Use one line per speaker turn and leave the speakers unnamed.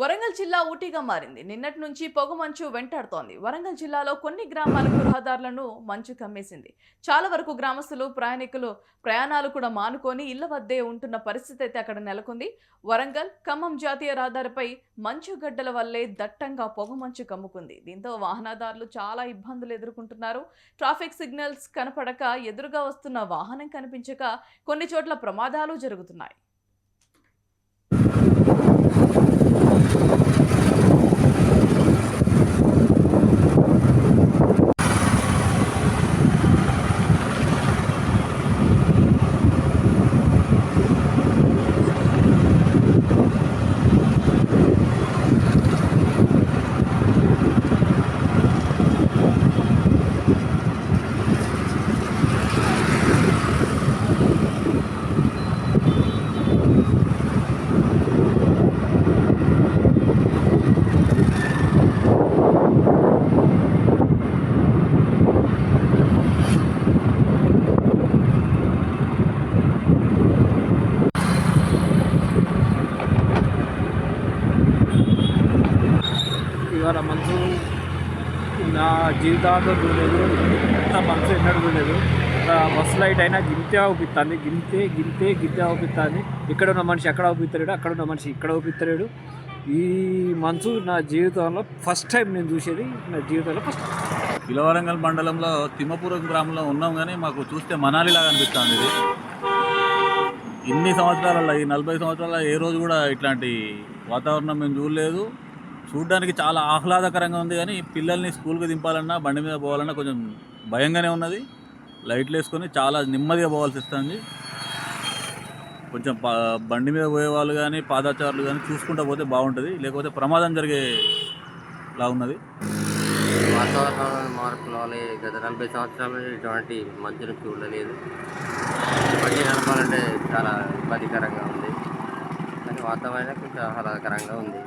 వరంగల్ జిల్లా ఊటీగా మారింది. నిన్నటి నుంచి పొగ మంచు వెంటాడుతోంది. వరంగల్ జిల్లాలో కొన్ని గ్రామాలకు రహదారులను మంచు కమ్మేసింది. చాలా వరకు గ్రామస్తులు ప్రయాణికులు ప్రయాణాలు కూడా మానుకొని ఇళ్ళ వద్దే ఉంటున్న పరిస్థితి అయితే అక్కడ నెలకొంది. వరంగల్ ఖమ్మం జాతీయ రహదారిపై మంచు గడ్డల వల్లే దట్టంగా పొగ మంచు కమ్ముకుంది. దీంతో వాహనదారులు చాలా ఇబ్బందులు ఎదుర్కొంటున్నారు. ట్రాఫిక్ సిగ్నల్స్ కనపడక ఎదురుగా వస్తున్న వాహనం కనిపించక కొన్ని చోట్ల ప్రమాదాలు జరుగుతున్నాయి.
ఇవాళ మనసు నా జీవితాంతం చూడలేదు నా మనసు ఎన్నడూ చూడలేదు. ఆ బస్సు లైట్ అయినా గింతే అవుపిస్తుంది గింతే గింతే గింతే అవుపిస్తుంది ఇక్కడ ఉన్న మనిషి అక్కడ అవుపిస్తాడు అక్కడ ఉన్న మనిషి ఇక్కడ అవుపిస్తాడు ఈ మనసు నా జీవితంలో ఫస్ట్ టైం నేను చూసేది నా జీవితంలో ఫస్ట్
పిలవరంగల్ మండలంలో తిమ్మపురం గ్రామంలో ఉన్నాం కానీ మాకు చూస్తే మనాలిలాగా అనిపిస్తుంది ఇది. ఇన్ని సంవత్సరాలలో ఈ నలభై సంవత్సరాల ఏ రోజు కూడా ఇట్లాంటి వాతావరణం మేము చూడలేదు. చూడడానికి చాలా ఆహ్లాదకరంగా ఉంది కానీ పిల్లల్ని స్కూల్కి దింపాలన్నా బండి మీద పోవాలన్నా కొంచెం భయంగానే ఉన్నది. లైట్లు వేసుకొని చాలా నెమ్మదిగా పోవాల్సి వస్తుంది. కొంచెం బండి మీద పోయే వాళ్ళు కానీ పాదాచారులు కానీ చూసుకుంటూ పోతే బాగుంటుంది. లేకపోతే ప్రమాదం జరిగేలా ఉన్నది.
వాతావరణ మార్పుల వల్ల గత నలభై సంవత్సరాలు ఇటువంటి మంచును చూడలేదు. బండి నడపాలంటే చాలా ఇబ్బందికరంగా ఉంది. కానీ వాతావరణం కొంచెం ఆహ్లాదకరంగా ఉంది.